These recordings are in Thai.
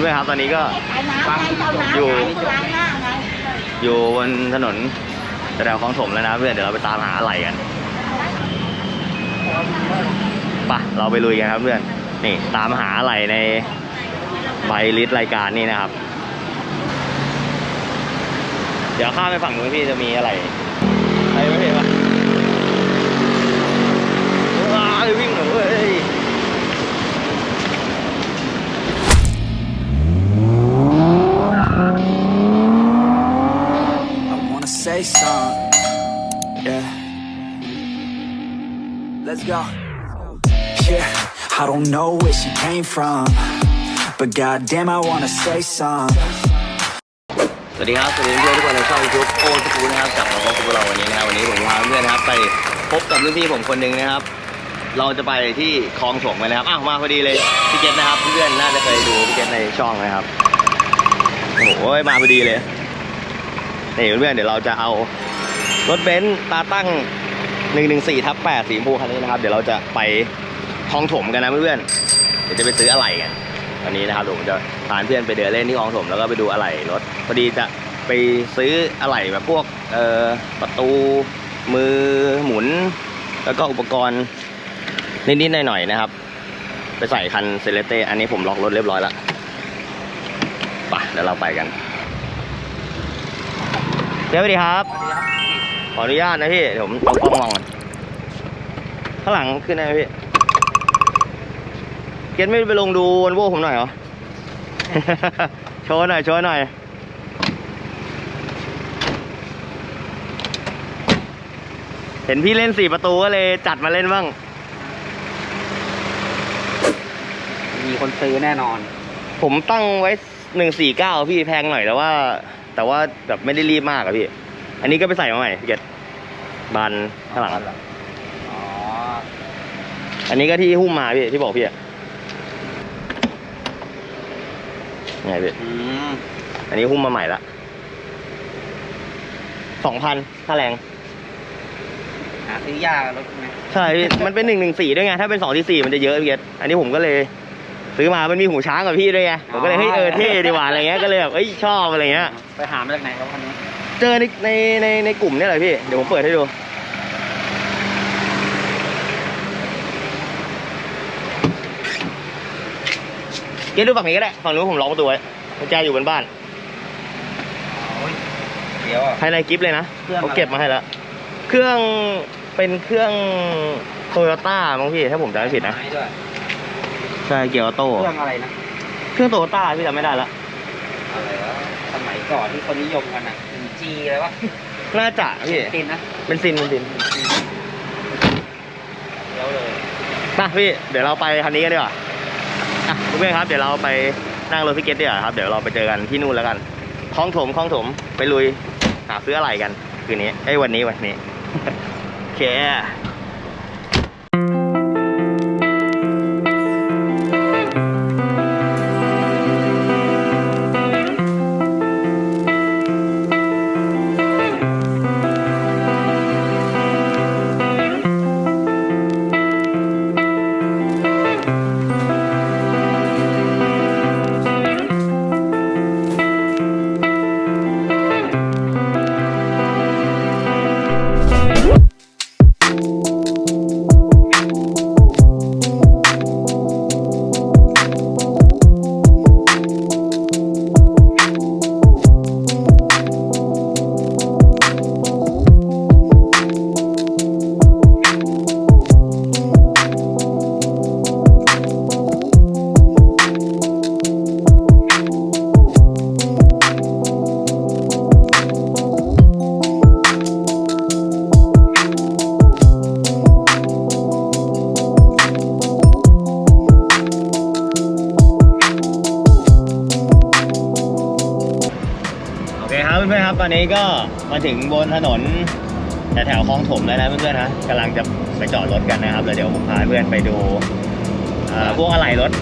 เพื่อนๆครับตอนนี้ก็อยู่อยู่บนถนนแถวคลองถมแล้วนะเพื่อนเดี๋ยวเราไปตามหาอะไรกันไปะเราไปลุยกันครับเพื่อนนี่ตามหาอะไรในใบลิสต์รายการนี่นะครับ เดี๋ยวข้ามไปฝั่งนู้นพี่จะมีอะไร Let's go. Yeah, I don't know where she came from. But goddamn, I wanna say some. สวัสดีครับ สวัสดีเพื่อนๆทุกคนในช่องยูทูบโอสกูนะครับกลับมาพบกับพวกเราวันนี้นะครับวันนี้ผมพาเพื่อนนะครับไปพบกับรุ่นพี่ผมคนหนึ่งนะครับ เราจะไปที่คลองถมกันนะครับอ้าวมาพอดีเลยพี่เกตนะครับเพื่อนน่าจะเคยดูพี่เกตในช่องนะครับโอ้โหมาพอดีเลยนี่เพื่อนๆเดี๋ยวเราจะเอารถเบนซ์ตาตั้ง 114ทับ8สีชมพูคันนี้นะครับ เดี๋ยวเราจะไปคลองถมกันนะเพื่อนๆเดี๋ยวจะไปซื้ออะไรกันวันนี้นะครับผมจะพาเพื่อนไปเดินเล่นที่คลองถมแล้วก็ไปดูอะไหล่รถพอดีจะไปซื้ออะไหล่แบบพวกเอ่อประตูมือหมุน แล้วก็อุปกรณ์นิดๆหน่อยๆนะครับ ไปใส่คันเซเลเต้อันนี้ผมล็อกรถเรียบร้อยแล้วไปเดี๋ยวเราไปกันเดี๋ยวสวัสดีครับ ขออนุญาตนะพี่ เดี๋ยวผมเอากล้องมองก่อนข้างหลังขึ้นได้ไหมพี่ เกตไม่ไปลงดูวันโว้ผมหน่อยเหรอ โชว์หน่อย โชว์หน่อย เห็นพี่เล่นสี่ประตูก็เลยจัดมาเล่นบ้าง มีคนซื้อแน่นอน ผมตั้งไว้หนึ่งสี่เก้าพี่แพงหน่อยแต่ว่า แต่ว่าแบบไม่ได้รีบมากอะพี่ อันนี้ก็ไปใส่มาใหม่พี่เกตบานข้างหลังอะอ๋อ อันนี้ก็ที่หุ้มมาพี่ที่บอกพี่อะไงพี่อืมอันนี้หุ้มมาใหม่ละสองพันค่าแรง หาซื้อยากรถไหมใช่พี่ มันเป็นหนึ่งหนึ่งสี่ด้วยไง ถ้าเป็นสองที่สี่มันจะเยอะพี่เกศอันนี้ผมก็เลย ซื้อมา มันมีหูช้างกับพี่ด้วยไง ผมก็เลยเฮ้ยเออเท่ดีกว่าอะไรเงี้ย ก็เลยแบบเอ้ยชอบอะไรเงี้ย ไปหามาจากไหนครับคันนี้ เจอในในในในกลุ่มเนี่ยแหละพี่ เดี๋ยวผมเปิดให้ดู เกศดูฝั่งนี้ก็ได้ ฝั่งนู้นผมล็อกประตูไว้กุญแจอยู่บนบ้านโอ้ยเดี๋ยวอะ ภายในกิฟต์เลยนะเครื่องอะไร เขาเก็บมาให้แล้ว เครื่องเป็นเครื่องโตโยต้ามั้งพี่ ถ้าผมจำไม่ผิดนะ ไม้ด้วยใช่เกียร์ออโต้ เครื่องอะไรนะ เครื่องโตโยต้าพี่จำไม่ได้ละอะไรวะสมัยก่อนที่คนนิยมกันอะ จีอะไรวะน่าจะพี่ตินนะเป็นซินเป็นซินเดี๋ยวเลยมาพี่เดี๋ยวเราไปคันนี้กันดีกว่าอะเพื่อนๆครับเดี๋ยวเราไปนั่งรถพิเกตดีกว่าครับเดี๋ยวเราไปเจอกันที่นู่นแล้วกันคลองถมคลองถมไปลุยหาซื้ออะไรกันคืนนี้ไอ้ยวันนี้วันนี้โอเคโอเค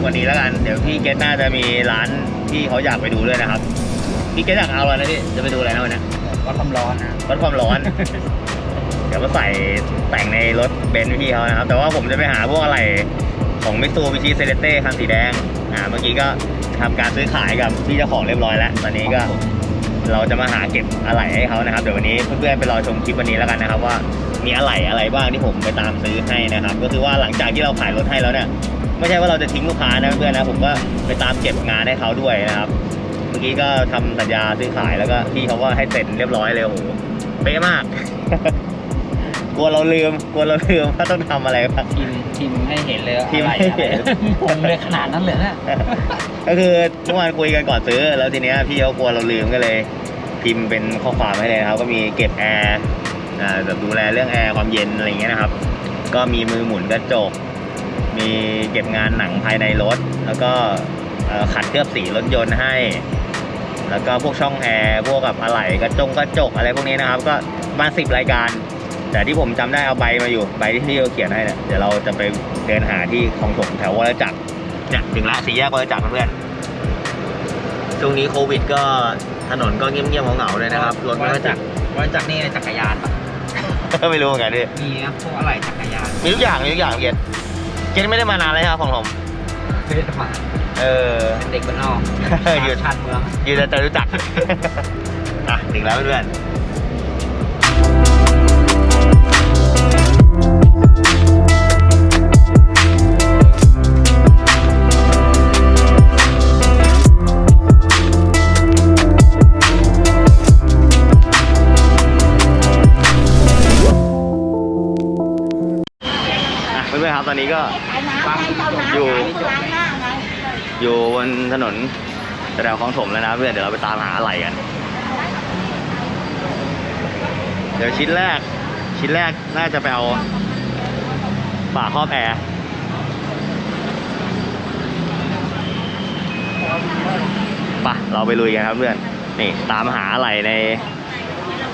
อะไหล่รถวันนี้แล้วกัน เดี๋ยวพี่เกตน่าจะมีร้านที่เขาอยากไปดูด้วยนะครับ พี่เกตอยากเอาอะไรนะพี่ จะไปดูอะไรนะวันนี้วัดความร้อนนะวัดความร้อน เดี๋ยวมาใส่แต่งในรถเบนซ์พี่เขานะครับ แต่ว่าผมจะไปหาพวกอะไรของมิตซูบิชิเซเลเต้คันสีแดง อ่า เมื่อกี้ก็ทำการซื้อขายกับพี่เจ้าของเรียบร้อยแล้ว ตอนนี้ก็เราจะมาหาเก็บอะไหล่ให้เขานะครับ เดี๋ยววันนี้เพื่อนๆไปรอชมคลิปวันนี้แล้วกันนะครับว่า มีอะไหล่อะไรบ้างที่ผมไปตามซื้อให้นะครับ ก็คือว่าหลังจากที่เราขายรถให้แล้วเนี่ยไม่ใช่ว่าเราจะทิ้งลูกค้านะเพื่อนๆนะผมก็ไปตามเก็บงานให้เขาด้วยนะครับ เมื่อกี้ก็ทำสัญญาซื้อขายแล้วก็พี่เขาก็ให้เซ็นเรียบร้อยเลยโอ้โหเป๊ะมาก กลัวเราลืมกลัวเราลืมว่าต้องทำอะไรบ้างทีมทีมให้เห็นเลยว่าทีมอะไรให้เห็นคงเลยขนาดนั้นเลยนะก็คือเมื่อวานคุยกันก่อนซื้อ แล้วทีเนี้ยพี่เขากลัวเราลืมก็เลย พิมพ์เป็นข้อความให้เลยนะครับ ก็มีเก็บแอร์อ่า แบบดูแลเรื่องแอร์ความเย็นอะไรเงี้ยนะครับ ก็มีมือหมุนกระจก มีเก็บงานหนังภายในรถ แล้วก็ขัดเคลือบสีรถยนต์ให้ แล้วก็พวกช่องแอร์พวกกับอะไหล่กระจงกระจกอะไรพวกนี้นะครับ ก็มาสิบรายการ แต่ที่ผมจำได้เอาใบมาอยู่ใบที่พี่เขาเขียนให้เนี่ยเดี๋ยวเราจะไปเดินหาที่คลองถมแถววรจักรเนี่ยถึงละสี่แยกวรจักรเพื่อนช่วงนี้โควิดก็ถนนก็เงียบๆเหงาๆเลยนะครับรถไม่ค่อยจักว่าจากนี่จักรยานปะ ไม่รู้เหมือนกันดิมีนะพวกอะไรจักรยานมีทุกอย่างมีทุกอย่างเกียรติเกียรติไม่ได้มานานเลยครับของผมเพื่อนมาเออเป็นเด็กบ้านนอกหยุดชาติเมืองอยู่แต่จะรู้จักอะถึงแล้วเพื่อน อนๆครับตอนนี้ก็ไอ้น้ำไงเจ้าน้ำอยู่ไงล้างหน้าไงอยู่บนถนนแถวคลองถมแล้วนะเพื่อนเดี๋ยวเราไปตามหาอะไรกัน เดี๋ยวชิ้นแรก ชิ้นแรกน่าจะไปเอาฝาครอบแอร์ไปะเราไปลุยกันครับเพื่อน นี่ตามหาอะไรใน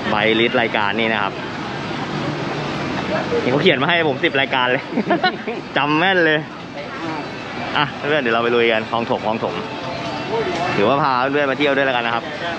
ใบลิสต์รายการนี่นะครับนี่ เขาเขียนมาให้ผมสิบรายการเลย จำแม่นเลย อะเพื่อนเดี๋ยวเราไปลุยกันคลองถมคลองถมถือว่าพาเพื่อนมาเที่ยวด้วยแล้วกันนะครับครับ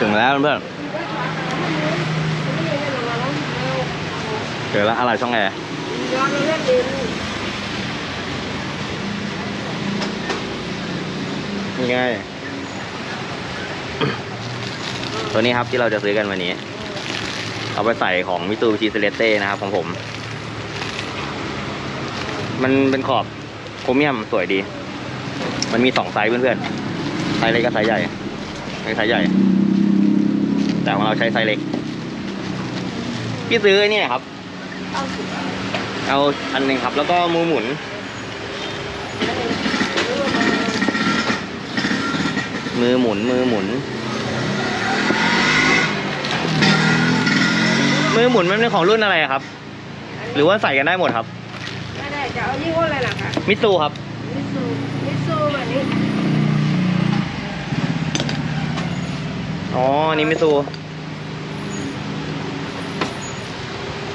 ถึงแล้วเพื่อนเจอแล้วอะไรช่องแอร์นี่ไง ตัวนี้ครับที่เราจะซื้อกันวันนี้ เอาไปใส่ของมิตูบิชิเซเลเต้นะครับของผม มันเป็นขอบโครเมียมสวยดี มันมีสองไซส์เพื่อนๆ ไซส์เล็กกับไซส์ใหญ่ไซส์ใหญ่ แต่ของเราใช้ไซส์เล็ก พี่ซื้อไอ้นี่ครับ เอาอันหนึ่งครับ แล้วก็มือหมุน มือหมุน มือหมุน มือหมุนมันเป็นของรุ่นอะไรอะครับ หรือว่าใส่กันได้หมดครับ ไม่ได้จะเอายี่ห้ออะไรล่ะคะมิตซูครับมิซูมิซูแบบนี้ อ๋ออันนี่มิตซู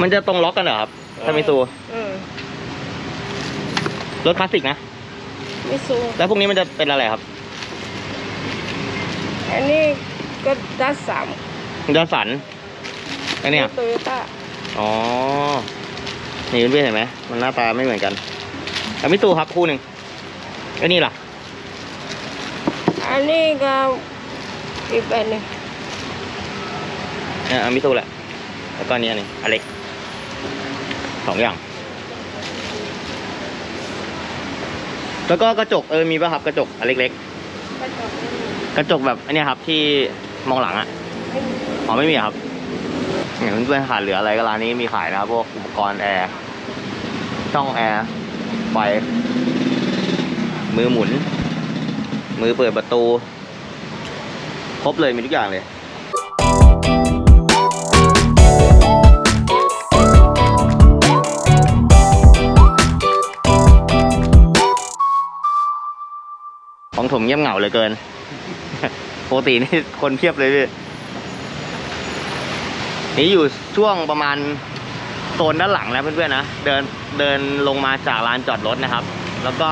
มันจะตรงล็อกกันเหรอครับถ้ามิตซูเออรถคลาสสิกนะ มิซู แล้วพวกนี้มันจะเป็นอะไรครับอันนี้ก็ดัสสามมันจะสันไอเนี่ยโตโยต้าอ๋อ นี่เพื่อนๆเห็นไหม มันหน้าตาไม่เหมือนกันแล้วมิตซูครับคู่หนึ่งไอ้นี่ล่ะ อันนี้ก็ อีกแบบหนึงเนี่ยเอามิตซูแหละแล้วก็อันนี้อันหนึงอันเล็กสองอย่าง แล้วก็กระจกเออมีป่ะครับกระจกอันเล็กๆกระจกกระจกแบบอันเนี้ยครับที่มองหลังอะอ๋อไม่มีเหรอครับอย่างเพื่อนๆขาดเหลืออะไรก็ร้านนี้มีขายนะครับพวกอุปกรณ์แอร์ช่องแอร์ไฟมือหมุน มือเปิดประตู ครบเลยมีทุกอย่างเลยของผมเงียบเหงาเหลยเกินปกตินี่คนเพียบเลยพี่นี่อยู่ช่วงประมาณโซนด้านหลังนะเพื่อนๆนะ เดินเดินลงมาจากลานจอดรถนะครับ แล้วก็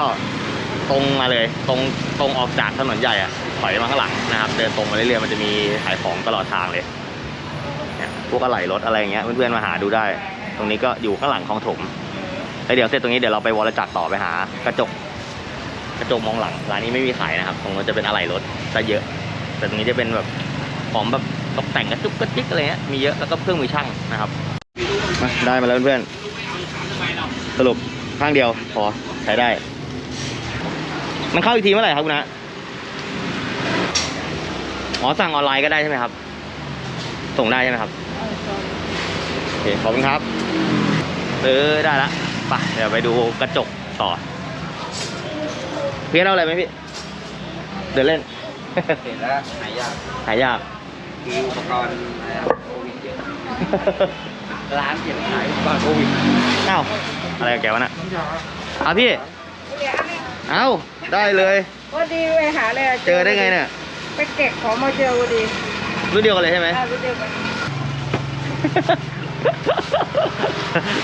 ตรงมาเลยตรงตรงออกจากถนนใหญ่อะถอยมาข้างหลังนะครับเดินตรงมาเรื่อยๆมันจะมีขายของตลอดทางเลยเนี่ยพวกอะไหล่รถอะไรเงี้ยเพื่อนๆมาหาดูได้ ตรงนี้ก็อยู่ข้างหลังคลองถมแล้วเดี๋ยวเสร็จตรงนี้เดี๋ยวเราไปวรจักรต่อไปหากระจกกระจกมองหลังร้านนี้ไม่มีขายนะครับตรงนู้นจะเป็นอะไหล่รถจะเยอะ แต่ตรงนี้จะเป็นแบบของแบบตกแต่งกระจุกกระจิกอะไรเงี้ยมีเยอะแล้วก็เครื่องมือช่างนะครับได้มาแล้วเพื่อนๆสรุปข้างเดียวพอใช้ได้ มันเข้าอีกทีเมื่อไหร่ครับคุณนะอ๋อสั่งออนไลน์ก็ได้ใช่ไหมครับ ส่งได้ใช่ไหมครับโอเคขอบคุณครับเออได้ละไปเดี๋ยวไปดูกระจกต่อเพียนเอาอะไรไหมพี่ เดินเล่นเห็นแล้วหายากหายากมีอุปกรณ์อะไรอะโควิดเยอะร้านเก็บขายอุปกรณ์โควิดเอ้าอะไรกับแกวะน่ะเอาพี่ เอ้าได้เลยว่าดีไปหาเลยะเจอได้ไงเนี่ยไปเก็บของมาเจอพอดีรุ่นเดียวกันเลยใช่ไหมอ่ารู้เดียวกัน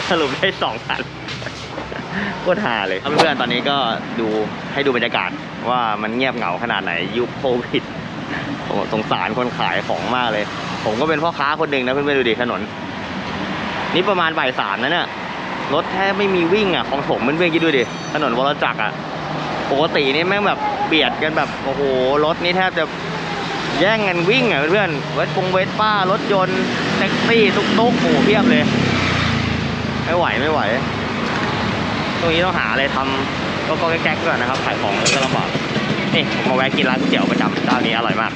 สรุปได้สองคันโคตรฮาเลยเพื่อนๆตอนนี้ก็ดูให้ดูบรรยากาศว่ามันเงียบเหงาขนาดไหนยุคโควิดโอ้สงสารคนขายของมากเลย ผมก็เป็นพ่อค้าคนหนึ่งนะเพื่อนๆดูดิถนน นี่ประมาณบ่ายสามนะเนี่ยรถแทบไม่มีวิ่งอะของผมเพื่อนๆคิดดูดิถนนวรจักรอะ ปกตินี่แม่งแบบเบียดกันแบบโอ้โหรถนี่แทบจะแย่งกันวิ่งอะเพื่อนเวทปงเวทป้ารถยนต์แท็กซี่ตุ๊กตุ๊กโอ้โหเพียบเลย ไม่ไหวไม่ไหว ตรงนี้ต้องหาอะไรทำก็ก็แก๊กๆก่อนนะครับขายของก็ลำบากนี่ผมมาแวะกินร้านก๋วยเตี๋ยวประจำเจ้านี้อร่อยมาก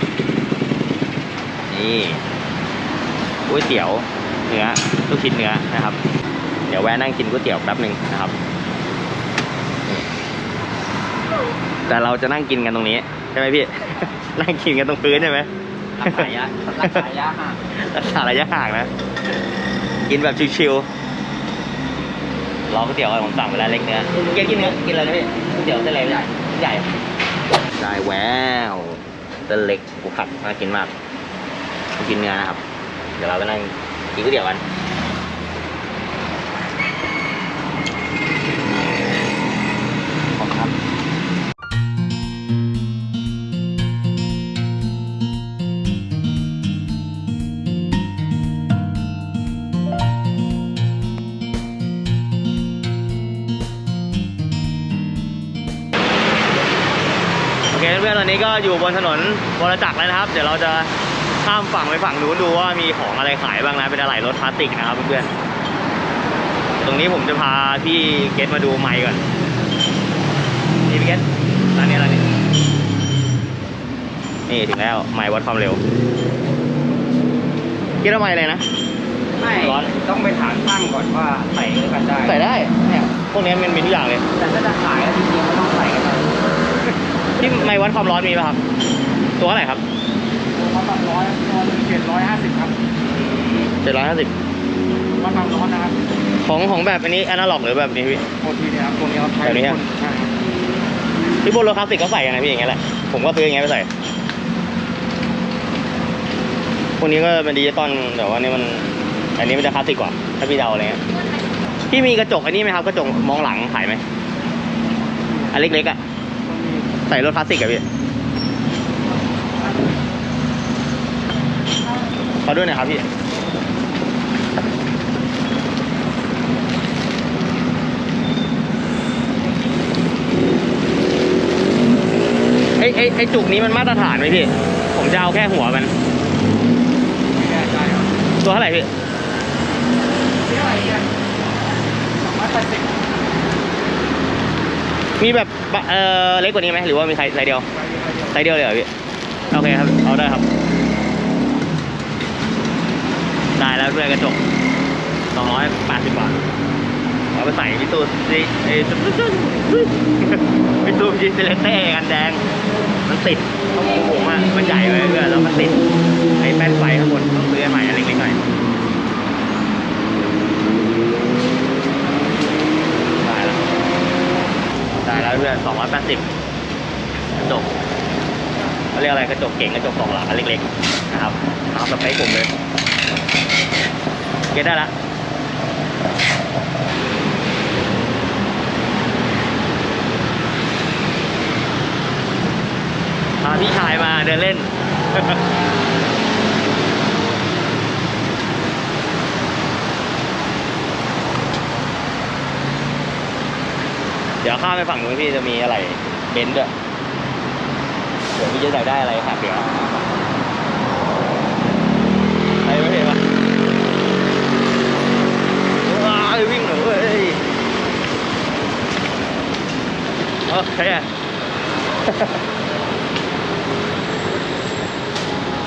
นี่ก๋วยเตี๋ยวเนื้อลูกชิ้นเนื้อนะครับ เดี๋ยวแวะนั่งกินก๋วยเตี๋ยวแป๊บหนึ่งนะครับ แต่เราจะนั่งกินกันตรงนี้ใช่ไหมพี่ นั่งกินกันตรงพื้นใช่ไหมรักษาระยะรักษาระยะห่างรักษาระยะห่างนะ กินแบบชิวๆรอก๋วยเตี๋ยวก่อนผมสั่งไปแล้วเล็กเนื้อเกียกินเนื้อกินอะไรนะพี่ก๋วยเตี๋ยวเส้นเล็กใหญ่ใหญ่ได้แววเส้นเล็กกูผัดน่ากินมากกินเนื้อนะครับ เดี๋ยวเราไปนั่งกินก๋วยเตี๋ยวกัน นๆตอนนี้ก็อยู่บนถนนวรจักรแล้วนะครับ เดี๋ยวเราจะข้ามฝั่งไปฝั่งนู้นดูว่ามีของอะไรขายบ้างนะ เป็นอะไรรถพลาสติกนะครับเพื่อนๆ ตรงนี้ผมจะพาพี่เกตมาดูไมค์ก่อน นี่พี่เกตร้านนี้ร้านนี้ นี่ถึงแล้วไมค์วัดความเร็วคิดว่าไมค์อะไรนะ ไม่ร้อน ต้องไปถามช่างก่อนว่าใส่ด้วยกันได้ ใส่ได้ เนี่ย พวกนี้มันมีทุกอย่างเลย แต่ถ้าจะขายแล้วจริงๆก็ต้องใส่กันได้ ที่ไมค์วัดความร้อนมีป่ะครับ ตัวเท่าไหร่ครับวัดความร้อนตัวนึงเจ็ดร้อยห้าสิบครับเจ็ดร้อยห้าสิบวัดความร้อนนะครับของของแบบอันนี้อนาล็อกหรือแบบนี้พี่โอทีเนี่ยครับตัวนี้เราใช้แบบนี้อะใช่ครับที่บนรถคลาสสิกเขาใส่กันนะพี่อย่างเงี้ยแหละผมก็ซื้ออย่างเงี้ยไปใส่พวกนี้ก็เป็นดิจิตอลแต่ว่านี่มัน อันนี้มันจะคลาสสิกกว่าถ้าพี่เดาอะไรเงี้ยพี่มีกระจกอันนี้ไหมครับกระจกมองหลังขายไหมอันเล็กๆอะ ใส่รถคลาสสิกอะพี่ขอด้วยน่ยครับพี่ไอ้ไอ้ไอ้จุกนี้มันมาตรฐานไหมพี่ ผมจะเอาแค่หัวมัน ตัวเท่าไหร่พี่ที่อะไรเนี่ยสองร้อยแปดสิบ มีแบบเอ่อเล็กกว่านี้ไหมหรือว่ามีไซส์ไซส์เดียวไซส์เดียวเลยเหรอพี่โอเคครับเอาได้ครับได้แล้วเพื่อกระจก280บาทเอาไปใส่มิตูซิเอ้ยมิตูซิเซเลเต้กันแดง มันติดต้องผมอะมันใหญ่ไปเพื่อนแล้วมันติดไอ้แป้นไฟข้างบนต้องซื้อใหม่อันเล็กๆหน่อยได้แล้ว ได้แล้วเพื่อน280กระจกเขาเรียกอะไรกระจกเก่งกระจกสองหลังเล็กๆนะครับตามสเปคผมเลยเก็ตได้ละพาพี่ชายมาเดินเล่น ดี๋ยวข้ามไปฝั่งนู้นพี่จะมีอะไรเบนซ์ด้วยเดี๋ยวพี่จะอยากได้อะไรค่ะเดี๋ยวไรไม่เห็นปะว้าวิ่งเหรอเว้ยโอเคอะ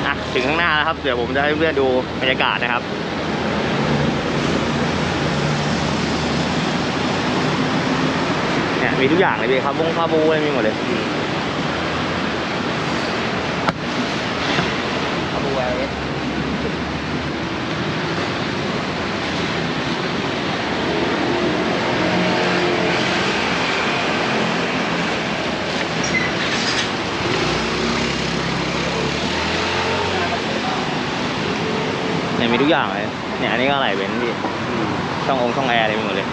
อะถึงข้างหน้าแล้วครับ เดี๋ยวผมจะให้เพื่อนดูบรรยากาศนะครับ เนี่ย มีทุกอย่างเลยพี่คาบวงคาบูอะไรมีหมดเลยขบวนเอสเนี่ยมีทุกอย่างเลย เนี่ยอันนี้ก็อะไรเบนซ์พี่ช่ององค์ช่องแอร์อะไรมีหมดเลย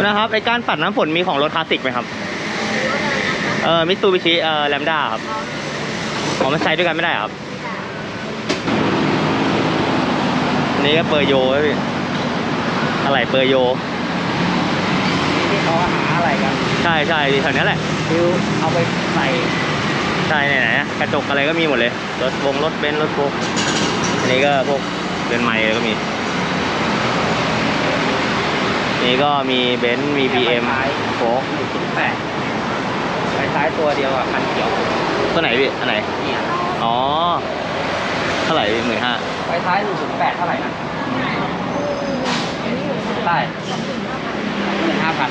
นะครับไอการปัดน้ำฝนมีของรถคลาสสิกไหมครับเออมิตซูบิชิเอ่อแลมด้าครับอ๋อมันใช้ด้วยกันไม่ได้เหรอครับอันนี้ก็เปอร์โยไว้พี่อะไรเปอร์โยที่เขาหาอะไรกันใช่ใช่แถวนี้แหละคือเอาไปใส่ใช่ไหนๆนะกระจกอะไรก็มีหมดเลยรถวงรถเบนซ์รถโฟกอันนี้ก็พวกเรือนไม้ก็มีอั นนี้ก็มีเบนซ์มีบีเอ็มโฟกหนึ่งศูนย์แปดไฟท้ายตัวเดียวอะคันเขียวตัวไหนพี่อันไหน เนี่ยอ๋อ เท่าไหร่หมื่นห้าไฟท้ายหนึ่งศูนย์แปดเท่าไหร่นะใช่หมื่นห้าพัน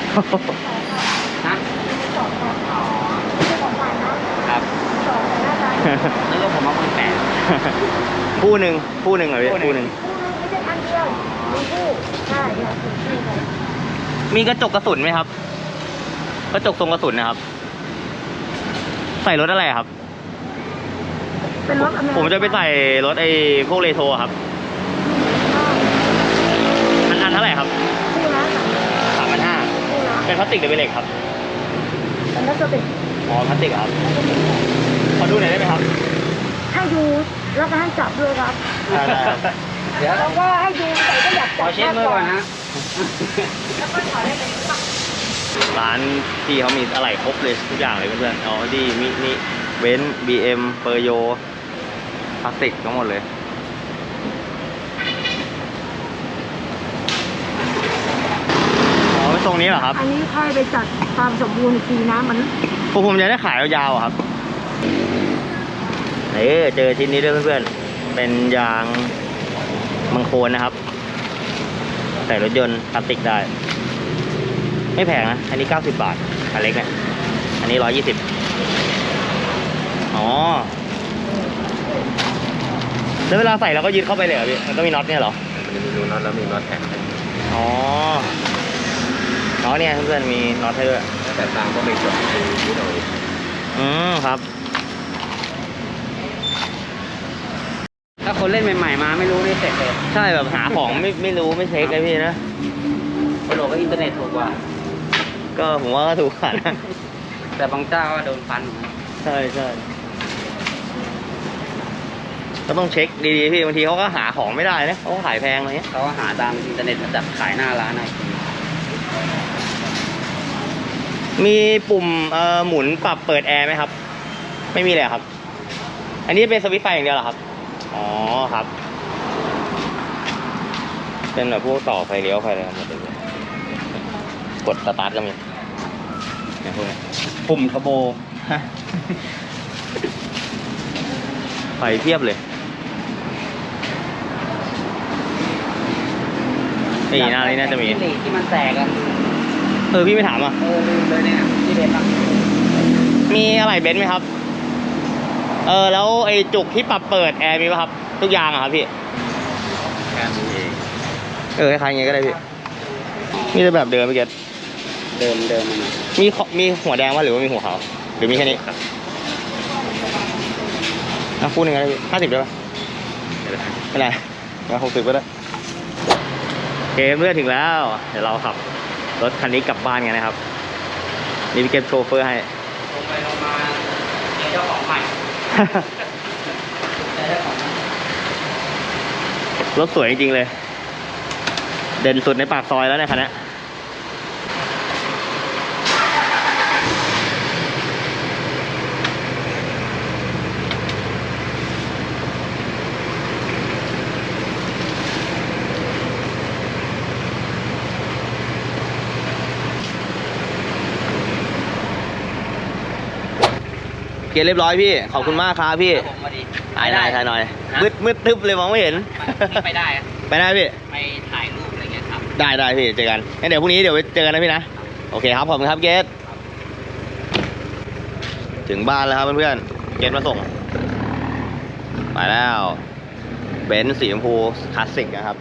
นะอ๋อครับซื้อกับผมมาหมื่นแปดคู่หนึ่งคู่หนึ่งเหรอพี่คู่หนึ่งคู่หนึ่งไม่ใช่อันเดียวมีคู่ใช่ค่ะคู่กัน มีกระจกกระสุนไหมครับ กระจกทรงกระสุนนะครับ ใส่รถอะไรครับ เป็นรถอเมริกันผมจะไปใส่รถไอ้พวกเรโทรครับอันอันเท่าไหร่ครับคู่ละสามสามพันห้าคู่ละเป็นพลาสติกหรือเป็นเหล็กครับเป็นพลาสติกอ๋อพลาสติกเหรอครับขอดูหน่อยได้ไหมครับให้ดูแล้วก็ให้จับด้วยครับ ได้ได้ครับ เดี๋ยวแล้วก็ให้ดูใส่ก็อยากขจัอบเช็ดมือก่อนนะ แล้วก็ถอดได้เลยค่ะร้านพี่เขามีอะไรครบเลยทุกอย่างเลยเพื่อนๆอ๋อดีมินิเบนซ์บีเอ็มเปอร์โยพลาสติกทั้งหมดเลยอ๋อเป็นตรงนี้เหรอครับ อันนี้ค่อยไปจัดความสมบูรณ์อีกทีนะมันพวกผมจะได้ขายยาวๆอะครับเอ้เจอชิ้นนี้ด้วยเพื่อนๆ เป็นยางมังโคนนะครับใส่รถยนต์พลาสติกได้ ไม่แพงนะ อันนี้ 90 บาทอันเล็กเนี่ยอันนี้ 120 อ๋อ แล้วเวลาใส่เราก็ยึดเข้าไปเลยเหรอพี่ มันก็มีน็อตเนี่ยเหรอ มันจะมีรูน็อตแล้วมีน็อตแถมอ๋ออ๋อเนี่ยเพื่อนๆมีน็อตให้ด้วยแต่ตามก็ไม่จบคือนิดหน่อยอืมครับ ถ้าคนเล่นใหม่ๆมาไม่รู้นี่เสร็จเลยใช่แบบหาของไม่ไม่รู้ไม่เช็คเลยพี่นะคนโหลดก็อินเทอร์เน็ตถูกกว่า ก็ผมว่าก็ถูกกว่านะแต่บางเจ้าก็โดนฟันเหมือนกันใช่ใช่ก็ต้องเช็คดีๆพี่บางทีเขาก็หาของไม่ได้นะเขาก็ขายแพงอะไรเงี้ยเขาก็หาตามอินเทอร์เน็ตมาจับขายหน้าร้านอะไรมีปุ่มเอ่อหมุนปรับเปิดแอร์ไหมครับ ไม่มีเลยครับ อันนี้เป็นสวิตช์ไฟอย่างเดียวเหรอครับ อ๋อครับ เป็นแบบพวกต่อไฟเลี้ยวไฟอะไรครับหมดเลยกดสตาร์ทก็มีเนี่ยพวกปุ่มทะโบฮะไฟเทียบเลยนี่หน้านี้น่าจะมี เหล็กที่มันแตกกันเออพี่ไม่ถามอะ เออลืมเลยเนี่ยที่เด็อะมีอะไรเบนไหมครับ เออแล้วไอ้จุกที่ปรับเปิดแอร์มีป่ะครับ ทุกอย่างอะครับพี่การดูเองเออคล้ายๆอย่างงี้ก็ได้พี่มีแต่แบบเดิมพี่เกตเดิมเดิมมันมีขมีหัวแดงป่ะหรือว่ามีหัวขาวหรือมีแค่นี้อะคู่หนึ่งก็ได้พี่ห้าสิบได้ป่ะไม่เป็นไรมาหกสิบก็ได้โอเคเมื่อถึงแล้ว เดี๋ยวเราขับรถคันนี้กลับบ้านกันนะครับนี่พี่เก็บโชเฟอร์ให้ ลงไปลงมาเจอเจ้าของใหม่ รถสวยจริงๆเลย เด่นสุดในปากซอยแล้วในยคันนี้ เกียร์เรียบร้อยพี่ ขอบคุณมากครับพี่ผมมาดี ถ่ายหน่อยถ่ายหน่อย ฮะ มืดมืดตึ๊บเลยมองไม่เห็นนี่ไปได้อะไปได้พี่ ไปถ่ายรูปอะไรเงี้ยครับ ได้ได้พี่ เจอกันงั้นเดี๋ยวพรุ่งนี้เดี๋ยวไปเจอกันนะพี่นะ โอเคครับ ขอบคุณครับเกสถึงบ้านแล้วครับเพื่อนๆ เกสมาส่งไปแล้วเบนซ์สีชมพูคลาสสิกนะครับ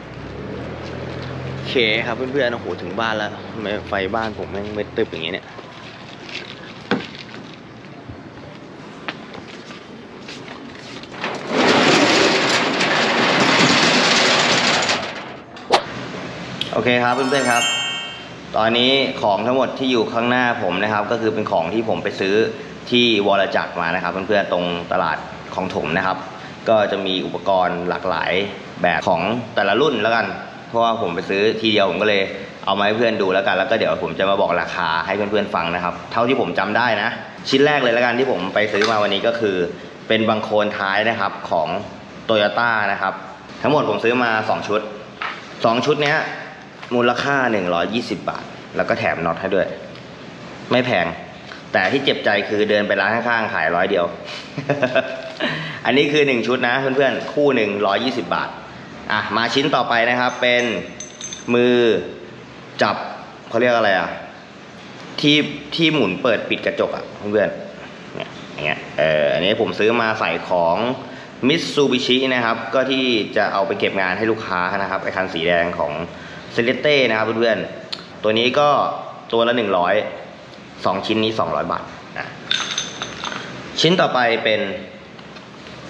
โอเคครับเพื่อนๆ โอ้โห ถึงบ้านแล้วทำไมไฟบ้านผมแม่งไม่ตึบอย่างนี้เนี่ย เคครับเพื่อนๆครับ ตอนนี้ของทั้งหมดที่อยู่ข้างหน้าผมนะครับ ก็คือเป็นของที่ผมไปซื้อที่วรจักรมานะครับ เพื่อนๆตรงตลาดของถมนะครับ ก็จะมีอุปกรณ์หลากหลายแบบของแต่ละรุ่นแล้วกัน เพราะว่าผมไปซื้อทีเดียวผมก็เลยเอามาให้เพื่อนดูแล้วกัน แล้วก็เดี๋ยวผมจะมาบอกราคาให้เพื่อนๆฟังนะครับ เท่าที่ผมจำได้นะ ชิ้นแรกเลยแล้วกันที่ผมไปซื้อมาวันนี้ก็คือ เป็นบังโคลนท้ายนะครับของโตโยต้านะครับ ทั้งหมดผมซื้อมา 2 ชุด 2 ชุดเนี้ย มูลค่า 120 บาท แล้วก็แถมน็อตให้ด้วย ไม่แพง แต่ที่เจ็บใจคือเดินไปร้านข้างๆ ขายร้อยเดียว อันนี้คือ 1 ชุดนะเพื่อนๆ คู่หนึ่ง120 บาท อะ มาชิ้นต่อไปนะครับเป็นมือจับเขาเรียกอะไรอะ ที่ที่หมุนเปิดปิดกระจกอะเพื่อนๆเนี่ยอย่างเงี้ยเอออันนี้ผมซื้อมาใส่ของมิตซูบิชินะครับ ก็ที่จะเอาไปเก็บงานให้ลูกค้านะครับไอคันสีแดงของ เซเลเต้นะครับเพื่อนๆ ตัวนี้ก็ตัวละ 100 2 ชิ้นนี้ 200 บาทนะชิ้นต่อไปเป็น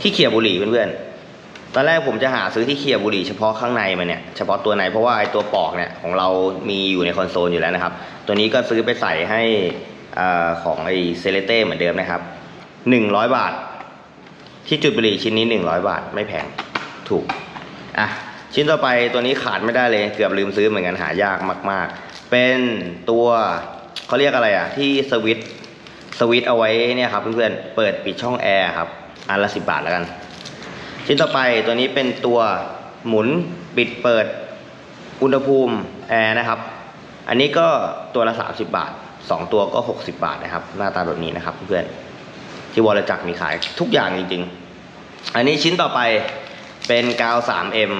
ที่เขี่ยบุหรี่เพื่อนๆ ตอนแรกผมจะหาซื้อที่เขี่ยบุหรี่เฉพาะข้างในมันเนี่ยเฉพาะตัวในเพราะว่าไอตัวปอกเนี่ยของเรามีอยู่ในคอนโซลอยู่แล้วนะครับ ตัวนี้ก็ซื้อไปใส่ให้อาของไอเซเลเต้เหมือนเดิมนะครับ 100 บาท ที่จุดบุหรี่ชิ้นนี้ 100 บาทไม่แพงถูกอะ ชิ้นต่อไปตัวนี้ขาดไม่ได้เลย เกือบลืมซื้อเหมือนกันหายากมาก ๆ เป็นตัวเขาเรียกอะไรอะที่สวิตสวิตเอาไว้เนี่ยครับเพื่อนๆเปิดปิดช่องแอร์ครับอันละสิบาทแล้วกัน ชิ้นต่อไปตัวนี้เป็นตัวหมุนปิดเปิดอุณหภูมิแอร์นะครับ อันนี้ก็ตัวละ 30 บาท 2 ตัวก็ 60 บาทนะครับ หน้าตาแบบนี้นะครับเพื่อนๆที่วรจักรมีขายทุกอย่างจริงๆ อันนี้ชิ้นต่อไปเป็นกาว 3M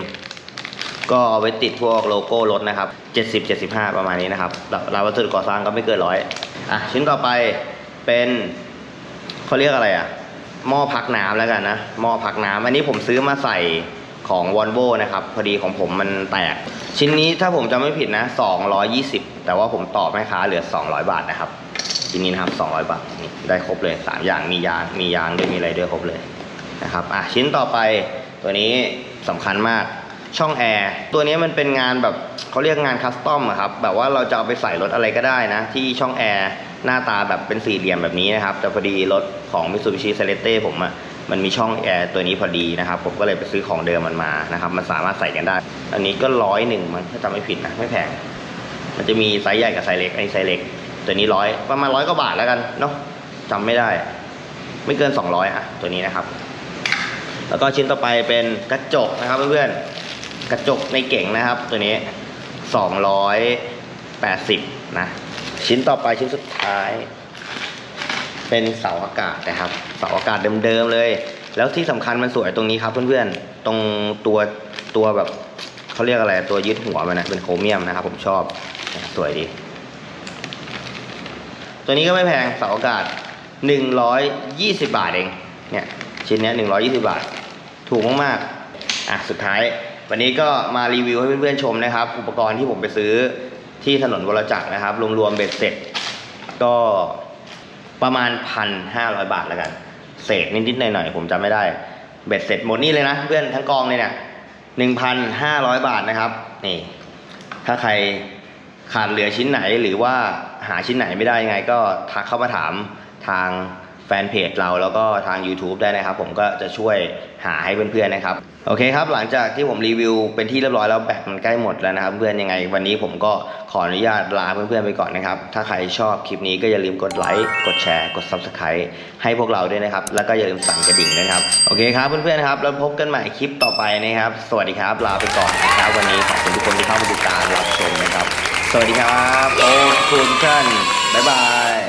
ก็เอาไว้ติดพวกโลโก้รถนะครับ70 75 ประมาณนี้นะครับรายวัสดุก่อสร้างก็ไม่เกินร้อยอะชิ้นต่อไปเป็นเขาเรียกอะไรอะหม้อพักน้ำแล้วกันนะหม้อพักน้ำอันนี้ผมซื้อมาใส่ของวอลโวนะครับ พอดีของผมมันแตก ชิ้นนี้ถ้าผมจำไม่ผิดนะ 220 แต่ว่าผมตอบแม่ค้าเหลือ 200 บาทนะครับชิ้นนี้นะครับ 200 บาทนี่ได้ครบเลย 3 อย่างมียางมียางด้วยมีอะไรด้วยครบเลยนะครับอะชิ้นต่อไปตัวนี้สำคัญมาก ช่องแอร์ตัวนี้มันเป็นงานแบบเขาเรียกงานคัสตอมอะครับแบบว่าเราจะเอาไปใส่รถอะไรก็ได้นะ ที่ช่องแอร์หน้าตาแบบเป็นสี่เหลี่ยมแบบนี้นะครับ แต่พอดีรถของ Mitsubishi c e l e t e ผมอะมันมีช่องแอร์ตัวนี้พอดีนะครับ ผมก็เลยไปซื้อของเดิมมันมานะครับ มันสามารถใส่กันได้ อันนี้ก็ร้อยหนึ่งมันถ้าจำไม่ผิดนะไม่แพงมันจะมีไซส์ใหญ่กับไซส์เล็กไอ้ไซส์เล็ก ตัวนี้ร้อยประมาณร้อยกว่าบาทแล้วกันเนาะจำไม่ได้ ไม่เกิน 200อะตัวนี้นะครับ แล้วก็ชิ้นต่อไปเป็นกระจกนะครับเพื่อนๆ กระจกในเก่งนะครับ ตัวนี้ 280 นะ ชิ้นต่อไปชิ้นสุดท้าย เป็นเสาอากาศนะครับ เสาอากาศเดิมๆเลย แล้วที่สำคัญมันสวยตรงนี้ครับเพื่อนๆ ตรงตัวตัวแบบเขาเรียกอะไรตัวยึดหัวมันนะเป็นโครเมียมนะครับ ผมชอบสวยดี ตัวนี้ก็ไม่แพงเสาอากาศ 120 บาทเองเนี่ยชิ้นนี้ย120 บาท ถูกมากๆ อะ สุดท้าย วันนี้ก็มารีวิวให้เพื่อนๆชมนะครับ อุปกรณ์ที่ผมไปซื้อที่ถนนวรจักรนะครับ รวมๆเบ็ดเสร็จ ก็ประมาณ1,500บาทแล้วกัน เศษนิดๆหน่อยๆผมจำไม่ได้ เบ็ดเสร็จหมดนี่เลยนะ เพื่อนทั้งกองเลยเนี่ย1,500บาทนะครับ นี่ ถ้าใครขาดเหลือชิ้นไหนหรือว่าหาชิ้นไหนไม่ได้ยังไง ก็ทักเข้ามาถามทาง ฟนเพจเราแล้วก็ทาง YouTube ได้นะครับ ผมก็จะช่วยหาให้เพื่อนๆนะครับ โอเคครับ หลังจากที่ผมรีวิวเป็นที่เรียบร้อยแล้วแบตมันใกล้หมดแล้วนะครับ เพื่อนยังไง วันนี้ผมก็ขออนุญาตลาเพื่อนๆไปก่อนนะครับ ถ้าใครชอบคลิปนี้ก็อย่าลืมกดไลค์กดแชร์กด Subscribe ให้พวกเราด้วยนะครับ แล้วก็อย่าลืมสั่นกระดิ่งนะครับโอเคครับเพื่อนๆครับแล้วพบกันใหม่คลิปต่อไปนะครับ สวัสดีครับลาไปก่อนนะครับวันนี้ขอบคุณทุกคนที่เข้ามาติดตามรับชมนะครับ สวัสดีครับโอ้คุณท่านบ๊ายบาย